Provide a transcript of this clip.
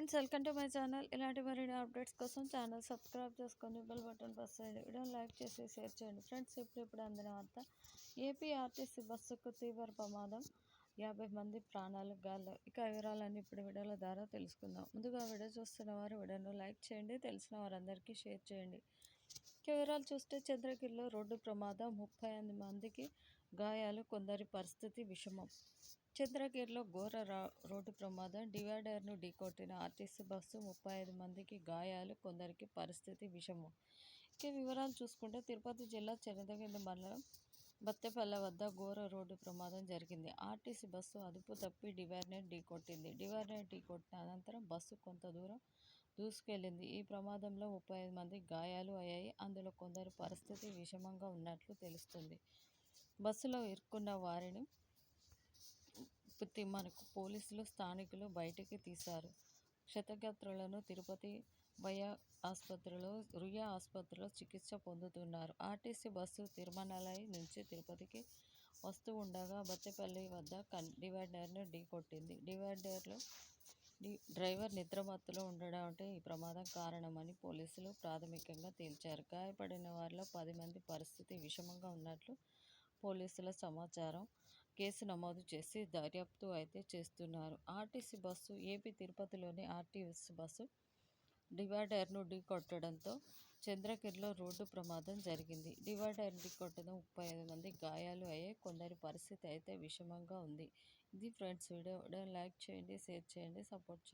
Friends welcome to my channel ఇలాంటి మరిన్ని updates కోసం ఛానల్ సబ్స్క్రైబ్ చేసుకొని బెల్ బటన్ ప్రెస్ చేయండి. వీడియో లైక్ చేసి షేర్ చేయండి. ఫ్రెండ్స్ ఇప్పుడు ఇప్పుడు అందిన వార్త. ఏపీ ఆర్టీసీ బస్సుకు తీవ్ర ప్రమాదం. యాభై మంది ప్రాణాలు గాల్లో. ఇక వివరాలన్నీ ఇప్పుడు వీడియోల ద్వారా తెలుసుకుందాం. ముందుగా వీడియో చూస్తున్న వారు వీడియోను లైక్ చేయండి. తెలిసిన వారందరికీ షేర్ చేయండి. వివరాలు చూస్తే చంద్రగిరిలో రోడ్డు ప్రమాదం. ముప్పై ఎనిమిది మందికి గాయాలు కొందరి పరిస్థితి విషమం. చంద్రగిరిలో ఘోర రోడ్డు ప్రమాదం. డివైడర్ను ఢీకొట్టిన ఆర్టీసీ బస్సు ముప్పై ఐదు మందికి గాయాలు కొందరికి పరిస్థితి విషమం. ఇక వివరాలు చూసుకుంటే తిరుపతి జిల్లా చంద్రగిరి మండలం బత్తెపల్లె వద్ద ఘోర రోడ్డు ప్రమాదం జరిగింది. ఆర్టీసీ బస్సు అదుపు తప్పి డివైడర్ ఢీకొట్టింది. డివైడర్ ఢీకొట్టిన అనంతరం బస్సు కొంత దూరం దూసుకెళ్ళింది ఈ ప్రమాదంలో ముప్పై ఐదు మంది గాయాలు అయ్యాయి. అందులో కొందరు పరిస్థితి విషమంగా ఉన్నట్లు తెలుస్తుంది. బస్సులో ఇరుక్కున్న వారిని మనకు పోలీసులు స్థానికులు బయటికి తీశారు. క్షతగాత్రులను తిరుపతి భయ ఆసుపత్రిలో రుయా ఆసుపత్రిలో చికిత్స పొందుతున్నారు. ఆర్టీసీ బస్సు తిరుమలై నుంచి తిరుపతికి వస్తూ ఉండగా బత్తెపల్లి వద్ద కన్ డివైడర్ను ఢీకొట్టింది. డివైడర్లో డ్రైవర్ నిద్రమత్తులో ఉండడం అంటే ఈ ప్రమాదం కారణమని పోలీసులు ప్రాథమికంగా తేల్చారు. గాయపడిన వారిలో పది మంది పరిస్థితి విషమంగా ఉన్నట్లు పోలీసుల సమాచారం కేసు నమోదు చేసి దర్యాప్తు అయితే చేస్తున్నారు. ఆర్టీసీ బస్సు ఏపీ తిరుపతిలోని ఆర్టీసీ బస్సు డివైడర్ను ఢీకొట్టడంతో చంద్రగిరిలో రోడ్డు ప్రమాదం జరిగింది. డివైడర్ ఢీకొట్టిన ముప్పై ఐదు మంది గాయాలు అయ్యాయి కొందరి పరిస్థితి అయితే విషమంగా ఉంది. ఇది ఫ్రెండ్స్ వీడియో. వీడియో లైక్ చేయండి షేర్ చేయండి సపోర్ట్ చేయండి.